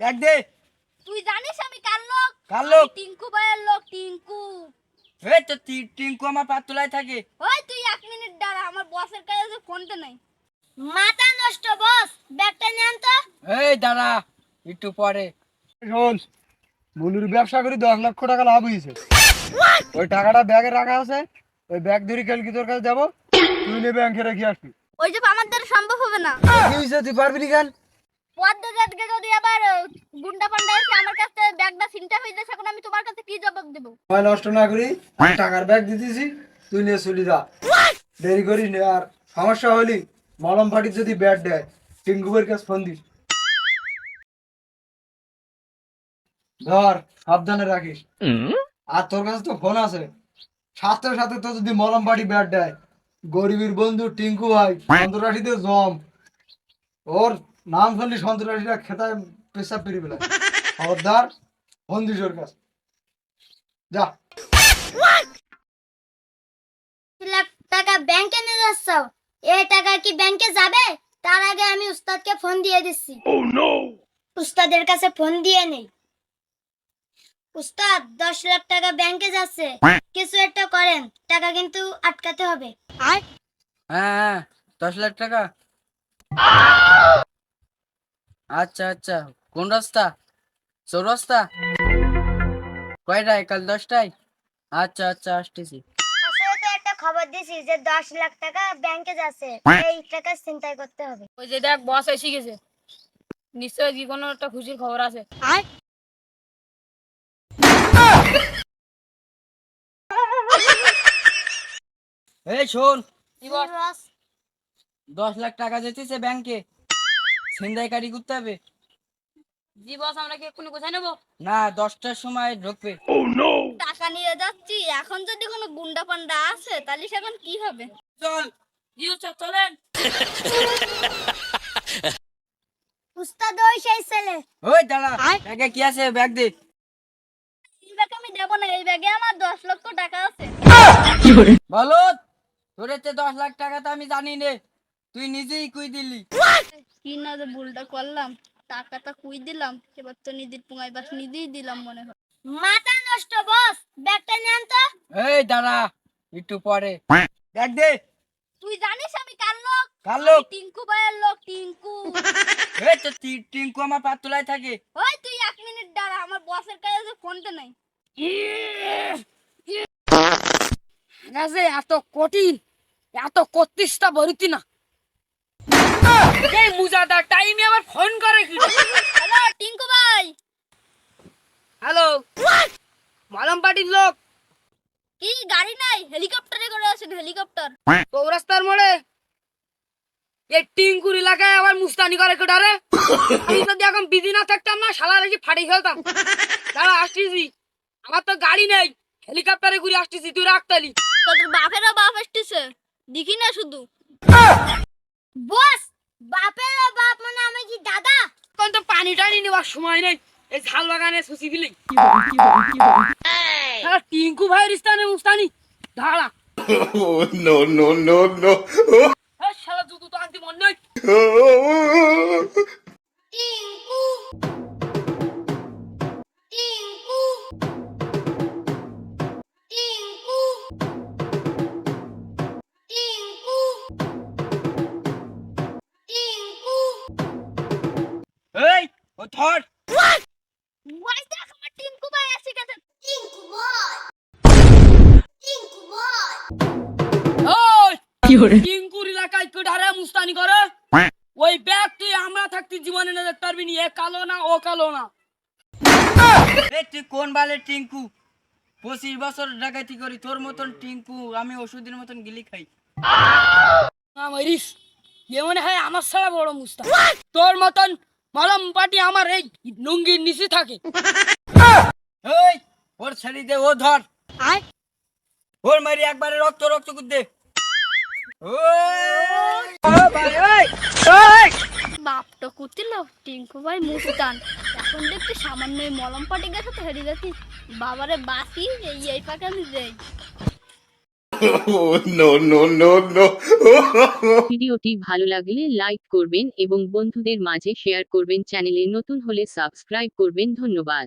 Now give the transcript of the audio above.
দেখ দে। তুই জানিস আমি কার লোক? কার লোক? টিঙ্কু ভাইয়ের লোক টিঙ্কু। এই তো টিঙ্কু আমার পাতলায় থাকে। ওই তুই এক মিনিট দাঁড়া আমার বসের কাছে ফোনটা নাই। মাথা নষ্ট বস ব্যাগটা নেন তো। এই দাঁড়া একটু পরে। শোন মুলুর ব্যবসা করে দশ লক্ষ টাকা লাভ হয়েছে। ওই টাকাটা ব্যাগে রাখা আছে ওই ব্যাগ ধরে কালকে তোর কাছে যাব তুই নিয়ে ব্যাংকে রেখে আসবি। ওই যে আমার দ্বারা সম্ভব হবে না। তুই পারবি নি কেন? পদ্মজাতকে যদি আবার গুন্ডা পান্ডা এসে আমার কাছে ব্যাগটা হয়ে যায় এখন আমি তোমার কাছে কি জবাব দেবো? সময় নষ্ট না করি টাকার ব্যাগ দিতেছি তুই নিয়ে চলি যা। দেরি করিস নে আর সমস্যা হলি মলম যদি ব্যাট দেয় টিঙ্কুবের কাছে ফোন দিস। ধর সাবধানে রাখিস। আর তোর কাছে তো ফোন আছে। সাথে সাথে তো যদি মলম পাটি ব্যাট দেয় গরিবের বন্ধু টিঙ্কু ভাই সন্তরাশিতে জম। ওর নাম শুনলি সন্তরাশিরা খেতায় পেশাব পেরি বেলা খবরদার ওর কাছে। যা। লাখ টাকা ব্যাংকে নিয়ে যাচ্ছ। এই টাকা কি ব্যাংকে যাবে? তার আগে আমি উস্তাদকে ফোন দিয়ে দিচ্ছি। উস্তাদের কাছে ফোন দিয়ে নেই। উস্তাদ দশ লাখ টাকা ব্যাংকে যাচ্ছে। কিছু একটা করেন টাকা কিন্তু আটকাতে হবে। হ্যাঁ হ্যাঁ দশ লাখ টাকা। আচ্ছা আচ্ছা। কোন রাস্তা? চৌরাস্তা কয়টায় কাল দশটায়? আচ্ছা আচ্ছা আসতেছি। আসলে তো একটা খবর দিছি যে দশ লাখ টাকা ব্যাংকে যাচ্ছে। এই টাকা চিন্তাই করতে হবে। ওই যে দেখ বস এসে গেছে। নিশ্চয়ই কোনো একটা খুশির খবর আছে। এই শোন। কি বস? বস দশ লাখ টাকা যেতেছে ব্যাংকে। ছিনতাইকারী করতে হবে। জি বস আমরা কি এক্ষুনি কোথায় নেব? না দশটার সময় ঢুকবে। টাকা নিয়ে যাচ্ছি এখন যদি কোনো গুন্ডা পান্ডা আছে তাহলে সেখন কি হবে? চল। জি উস্তাদ চলেন। উস্তাদ ওই সেই ছেলে। ওই দাঁড়া ব্যাগে কি আছে? ব্যাগ দে। এই ব্যাগ আমি দেবো না এই ব্যাগে আমার দশ লক্ষ টাকা আছে। বলো তোর এতে দশ লাখ টাকা তো আমি জানি নে। তুই নিজেই কুই দিলি? কি না যে ভুলটা করলাম টাকাটা কুই দিলাম? এবার তো নিজের পুঙাই বাস নিজেই দিলাম মনে হয়। মাথা নষ্ট বস ব্যাগটা নেন তো। এই দাঁড়া একটু পরে। ব্যাগ দে। তুই জানিস আমি কার লোক? কার লোক? টিঙ্কু ভাইয়ের লোক টিঙ্কু। এই তো টিঙ্কু আমার পাতলায় থাকে। ওই তুই এক মিনিট দাঁড়া আমার বসের কাছে ফোনটা নাই। এত কঠিন এত কত্রিশটা ভরিতি না। এই মুজাদার টাইমে আবার ফোন করে কি? হ্যালো টিঙ্কু ভাই। হ্যালো। মালাম পাটির লোক। কি গাড়ি নাই? হেলিকপ্টারে করে আসেন হেলিকপ্টার। চৌরাস্তার মোড়ে। এই টিঙ্কুর এলাকায় আবার মুস্তানি করে কেটারে আমি যদি এখন বিধি না থাকতাম না শালা রেখে ফাটিয়ে ফেলতাম। দাঁড়া আসতেছি। আমার তো গাড়ি নেই। হেলিকপ্টারে ঘুরে আসতেছি তুই রাখতালি তোদের বাপেরও বাপ আসতেছে। দেখি না শুধু। বস বাপের বাপ মানে আমি কি দাদা? কোন তো পানি টানি নেওয়ার সময় নেই। এই ঝাল বাগানে শুষি দিলি শালা টিঙ্কু ভাইয়ের স্থানে মুস্তানি। ধারা no no no no. no. শালা জুতো তো আনতে মন নেই। ধর। ওই দেখ আমার টিঙ্কু ভাই এসে গেছে। টিঙ্কু ভাই টিঙ্কু ভাই ওই টিঙ্কুর এলাকায় কেটারে মুস্তানি করে। ওই ব্যাগ তুই আমরা থাকতে জীবনে না দেখতে পারবি এ কালো না ও কালো না। এই তুই কোন বালের টিঙ্কু? পঁচিশ বছর ডাকাতি করি তোর মতন টিঙ্কু আমি ওষুধের মতন গিলি খাই। মারিস এ মনে হয় আমার ছাড়া বড় মুস্তান। তোর মতন মলম পাটি আমার এই লুঙ্গির নিচে থাকে। এই ওর ছেড়ে দে ও ধর। আয়। ওর মারি একবারে রক্ত রক্ত করতে বাপটা কুতিল টিঙ্কু ভাই মুস্তান। এখন দেখতে সামান্য মলম পাটি গেছে তো হেরে গেছি বাবারে বাসি এই এই পাকে আমি যাই। ভিডিওটি ভালো লাগলে লাইক করবেন এবং বন্ধুদের মাঝে শেয়ার করবেন। চ্যানেলে নতুন হলে সাবস্ক্রাইব করবেন। ধন্যবাদ।